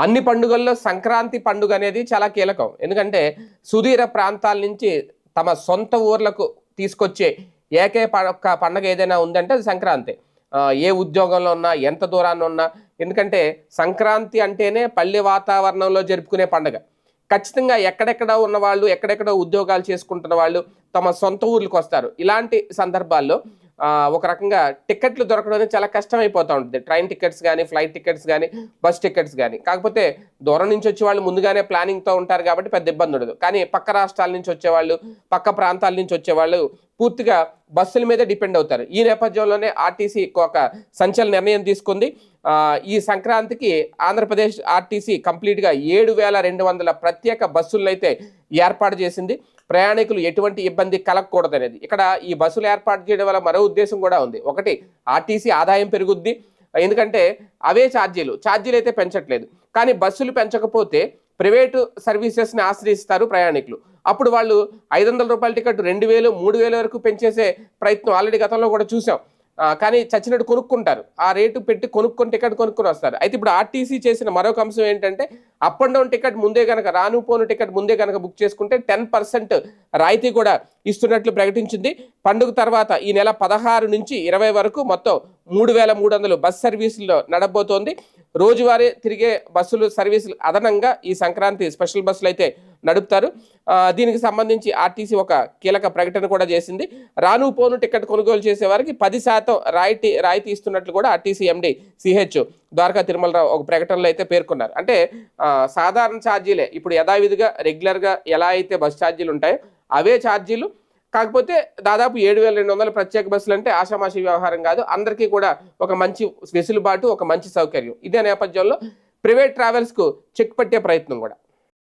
అన్ని పండుగల్లో సంక్రాంతి పండుగ అనేది చాలా కీలకం. ఎందుకంటే సుదీర ప్రాంతాల నుంచి తమ సొంత ఊర్లకు తీసుకొచ్చే ఏకే ప- పండగ ఏదైనా ఉందంటే అది సంక్రాంతి. ఏ ఉద్యోగంలో ఉన్నా ఎంత దూరాన్ని ఉన్నా. ఎందుకంటే సంక్రాంతి అంటేనే పల్లె వాతావరణంలో జరుపుకునే పండగ. ఖచ్చితంగా ఎక్కడెక్కడ ఉన్న వాళ్ళు ఎక్కడెక్కడ ఉద్యోగాలు చేసుకుంటున్న వాళ్ళు తమ సొంత ఊర్లకు వస్తారు. ఇలాంటి సందర్భాల్లో ఒక రకంగా టికెట్లు దొరకడం అనేది చాలా కష్టం అయిపోతూ ఉంటుంది. ట్రైన్ టికెట్స్ కానీ ఫ్లైట్ టికెట్స్ కానీ బస్ టికెట్స్ కానీ కాకపోతే దూరం నుంచి వచ్చే వాళ్ళు ముందుగానే ప్లానింగ్తో ఉంటారు కాబట్టి పెద్ద ఇబ్బంది ఉండదు కానీ పక్క రాష్ట్రాల నుంచి వచ్చేవాళ్ళు పక్క ప్రాంతాల నుంచి వచ్చేవాళ్ళు పూర్తిగా బస్సుల మీద డిపెండ్ అవుతారు. ఈ నేపథ్యంలోనే ఆర్టీసీ ఒక సంచలన నిర్ణయం తీసుకుంది. ఈ సంక్రాంతికి ఆంధ్రప్రదేశ్ ఆర్టీసీ కంప్లీట్గా ఏడు వేల రెండు వందల ప్రత్యేక బస్సులను అయితే ఏర్పాటు చేసింది. ప్రయాణికులు ఎటువంటి ఇబ్బంది కలగకూడదనేది. ఇక్కడ ఈ బస్సులు ఏర్పాటు చేయడం వల్ల మరో ఉద్దేశం కూడా ఉంది. ఒకటి ఆర్టీసీ ఆదాయం పెరుగుద్ది. ఎందుకంటే అవే ఛార్జీలు. ఛార్జీలు అయితే పెంచట్లేదు. కానీ బస్సులు పెంచకపోతే ప్రైవేటు సర్వీసెస్ని ఆశ్రయిస్తారు ప్రయాణికులు. అప్పుడు వాళ్ళు ఐదు వందల రూపాయల టికెట్ రెండు వేలు మూడు వేల వరకు పెంచేసే ప్రయత్నం ఆల్రెడీ గతంలో కూడా చూసాం. కానీ చచ్చినట్టు కొనుక్కుంటారు. ఆ రేటు పెట్టి కొనుక్కొని టికెట్ కొనుక్కొని వస్తారు. అయితే ఇప్పుడు ఆర్టీసీ చేసిన మరొక అంశం ఏంటంటే అప్ అండ్ డౌన్ టికెట్ ముందే కనుక రాను పోను టికెట్ ముందే కనుక బుక్ చేసుకుంటే టెన్ పర్సెంట్ రాయితీ కూడా ఇస్తున్నట్లు ప్రకటించింది. పండుగ తర్వాత ఈ నెల పదహారు నుంచి ఇరవై వరకు మొత్తం మూడు వేల మూడు వందలు బస్ సర్వీసుల్లో నడబోతోంది. రోజువారీ తిరిగే బస్సులు సర్వీసులు అదనంగా ఈ సంక్రాంతి స్పెషల్ బస్సులు అయితే నడుపుతారు. దీనికి సంబంధించి ఆర్టీసీ ఒక కీలక ప్రకటన కూడా చేసింది. రాను పోను టికెట్ కొనుగోలు చేసే వారికి పది శాతం రాయితీ రాయితీ ఇస్తున్నట్లు కూడా RTC MD CH Dwaraka Tirumalarao ఒక ప్రకటనలో అయితే పేర్కొన్నారు. అంటే సాధారణ ఛార్జీలే. ఇప్పుడు యథావిధిగా రెగ్యులర్గా ఎలా అయితే బస్ ఛార్జీలు ఉంటాయో అవే ఛార్జీలు. కాకపోతే దాదాపు ఏడు వేల రెండు వందల ప్రత్యేక బస్సులు అంటే ఆషామాషి వ్యవహారం కాదు. అందరికీ కూడా ఒక మంచి వెసులుబాటు ఒక మంచి సౌకర్యం. ఇదే నేపథ్యంలో ప్రైవేట్ ట్రావెల్స్కు చెక్ పట్టే ప్రయత్నం కూడా.